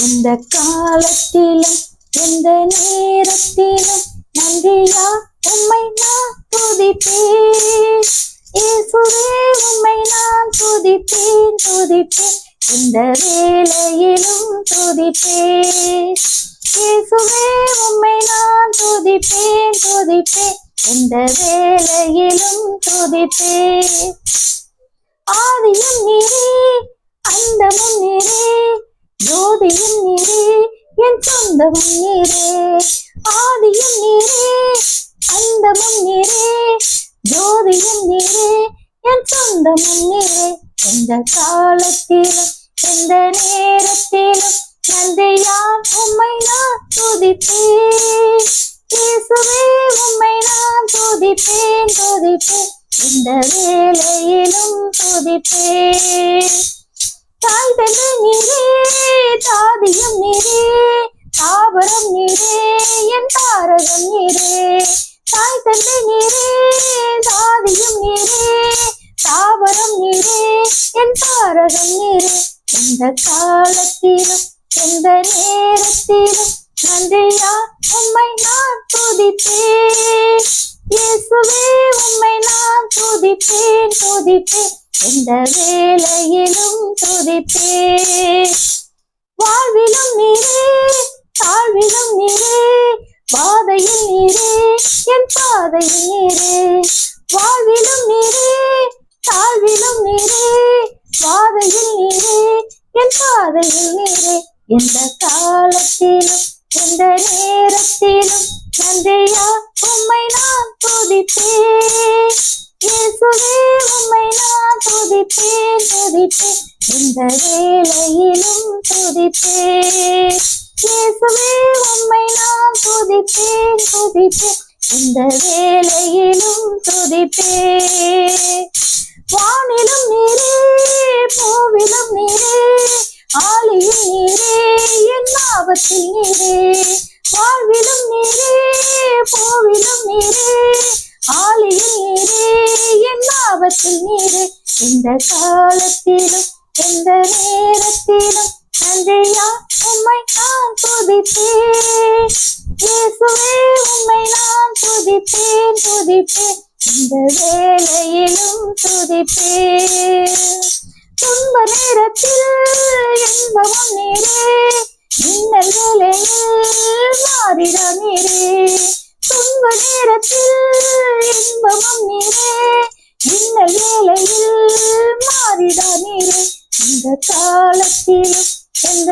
எந்த காலத்திலும் எந்த நேரத்திலும் நன்றியா? உம்மை நான் துதிப்பேன். இயேசுவே உம்மை நான் துதிப்பேன் துதிப்பேன். இந்த வேலையிலும் துதிப்பேன். இயேசுவே உம்மை நான் துதிப்பேன் துதிப்பேன். இந்த வேலையிலும் துதிப்பேன். ஆதியும் நீரே அந்த முன்னே ஆதியும் நீரே என் சொந்தமும் நீரே. ஆதியும் நீரே அந்தமும் நீரே. ஜோதியும் நீரே என் சொந்தமும் நீரே. எந்த காலத்திலும் எந்த நேரத்திலும் நன்றியான் உம்மை நான் துதிப்பேன். இயேசுவே உம்மை நான் துதிப்பேன் துதிப்பேன். இந்த வேலையிலும் துதிப்பேன். தாய் தந்தை நீரே தாதியம் நீரே தாவரம் நீரே என் தாரகம் நீரே. தாய் தந்தை நீரே தாதியம் நீரே தாவரம் நீரே என் தாரகம் நீரே. எந்த காலத்திலும் எந்த நேரத்திலும் நன்றியா உம்மை நான் துதிப்பேன். இயேசுவே உம்மை நான் துதிப்பேன் துதிப்பேன். எந்த வேலையிலும் துதிப்பே வாழ்விலும் நீரே தாழ்விலும் நீரே பாதையில் நீரே என் பாதையில் நீரே. வாழ்விலும் நீரே தாழ்விலும் நீரே பாதையில் நீரே என் பாதையில் நீரே. எந்த காலத்திலும் எந்த நேரத்திலும் நன்றியா உம்மை நான் துதிப்பேன். இயேசுவே உம்மை நான் துதிப்பேன் துதிப்பேன். இந்த வேளையிலும் துதிப்பேன். இயேசுவே உம்மை நான் துதிப்பேன் துதிப்பேன். இந்த வேளையிலும் துதிப்பேன். வானிலும் நீரே பூவிலும் நீரே ஆலியும் நீரே என் ஆபத்தில் நீரே. வாழ்விலும் நீரே பூவிலும் நீரே நீரே. ஆபத்தில் நீரே இந்த காலத்திலும் எந்த நேரத்திலும் நன்றியா உம்மை நான் துதிப்பேன். இயேசுவே உம்மை நான் துதிப்பேன் துதிப்பேன். இந்த வேலையிலும் துதிப்பேன். துன்ப நேரத்தில் இன்பமும் நீரே மின்னல் வேலையில் மாறிட நீரே. துன்ப நேரத்தில் இன்பமும் நீரே இந்த வேலையில் மாறிடா நீரே. இந்த காலத்திலும் எந்த